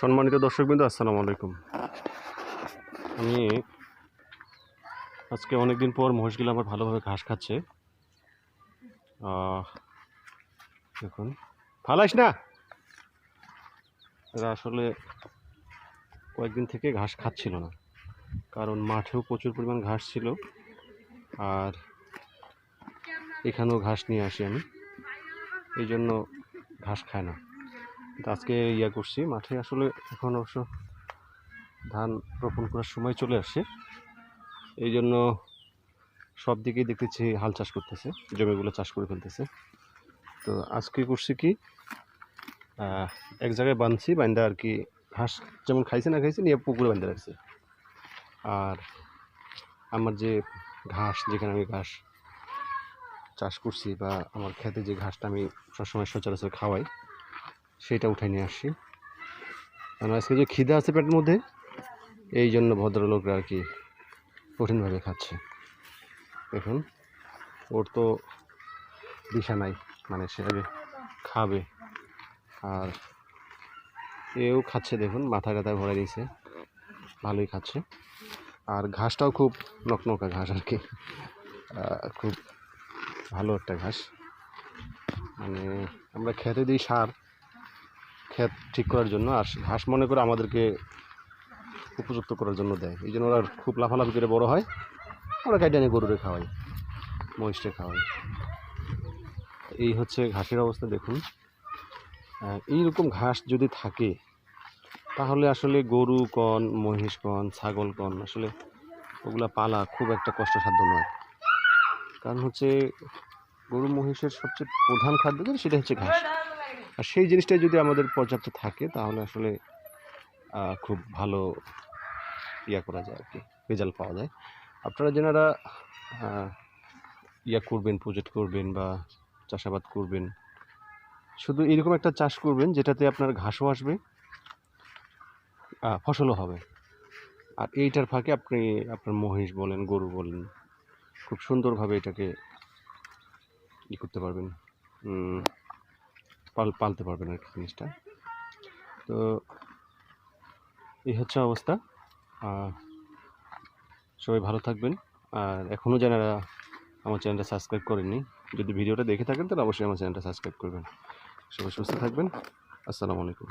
সম্মানিত দর্শকবৃন্দ, আসসালামু আলাইকুম। আমি আজকে অনেকদিন পর মহিষগুলো আমার ভালোভাবে ঘাস খাচ্ছে। দেখুন। ফালাইস না! এরা আসলে কয়েকদিন থেকে ঘাস খাচ্ছিল না। কারণ মাঠেও প্রচুর পরিমাণ ঘাস ছিল। আর এখানেও ঘাস নিয়ে আসি আমি। এই জন্য ঘাস খায় না। আজকে ইয়া করছি, মাঠে আসলে এখন অবশ্য ধান রোপণ করার সময় চলে আসছে। এই জন্য সব দিকেই দেখতেছি হাল চাষ করতেছে, জমিগুলো চাষ করে ফেলতেছে। তো আজকে করছি কি এক জায়গায় বাঁধছি বান্ধা আর কি ঘাস যেমন খাইছে না খাইছে, নিয়ে পুকুরে বাঁধতে রাখছে। আর আমার যে ঘাস, যেখানে আমি ঘাস চাষ করছি বা আমার খেতে যে ঘাসটা আমি সবসময় সচরাচর খাওয়াই সেটা উঠাই নিয়ে আসছি। কারণ আজকে যে খিদে আছে পেটের মধ্যে, এই জন্য ভদ্রলোকরা আর কি কঠিনভাবে খাচ্ছে। দেখুন, ওর তো দিশা নাই মানে সে আগে খাবে। আর এও খাচ্ছে, দেখুন, মাথা টাথা ভরে দিয়েছে ভালোই খাচ্ছে। আর ঘাসটাও খুব নকনকা ঘাস আর কি। খুব ভালো একটা ঘাস। মানে আমরা খেতে দিই সার ক্ষেত ঠিক করার জন্য আর ঘাস মনে করে আমাদেরকে উপযুক্ত করার জন্য দেয়। এই জন্য ওরা খুব লাফালাফি করে বড় হয়। আমরা কাইটা নিয়ে গরুরে খাওয়াই মহিষটা খাওয়াই। এই হচ্ছে ঘাসের অবস্থা, দেখুন। এইরকম ঘাস যদি থাকে, তাহলে আসলে গরু কন, মহিষ কন, ছাগল কন, আসলে ওগুলা পালা খুব একটা কষ্টসাধ্য নয়। কারণ হচ্ছে গরু, মহিষের সবচেয়ে প্রধান খাদ্য সেটা হচ্ছে ঘাস। আর সেই জিনিসটাই যদি আমাদের পর্যাপ্ত থাকে, তাহলে আসলে খুব ভালো ইয়া করা যায় আর কি রেজাল্ট পাওয়া যায়। আপনারা যেনারা ইয়া করবেন প্রজেক্ট করবেন বা চাষাবাদ করবেন, শুধু এরকম একটা চাষ করবেন যেটাতে আপনার ঘাসও আসবে ফসলও হবে। আর এইটার ফাঁকে আপনি, আপনার মহিষ বলেন, গরু বলেন, খুব সুন্দরভাবে এটাকে ই করতে পারবেন। পালতে পারবেন আর কি জিনিসটা। তো এই হচ্ছে অবস্থা। সবাই ভালো থাকবেন। আর এখনও যারা আমার চ্যানেলটা সাবস্ক্রাইব করেননি, যদি ভিডিওটা দেখে থাকেন তাহলে অবশ্যই আমার চ্যানেলটা সাবস্ক্রাইব করবেন। সবাই সুস্থ থাকবেন। আসসালামু আলাইকুম।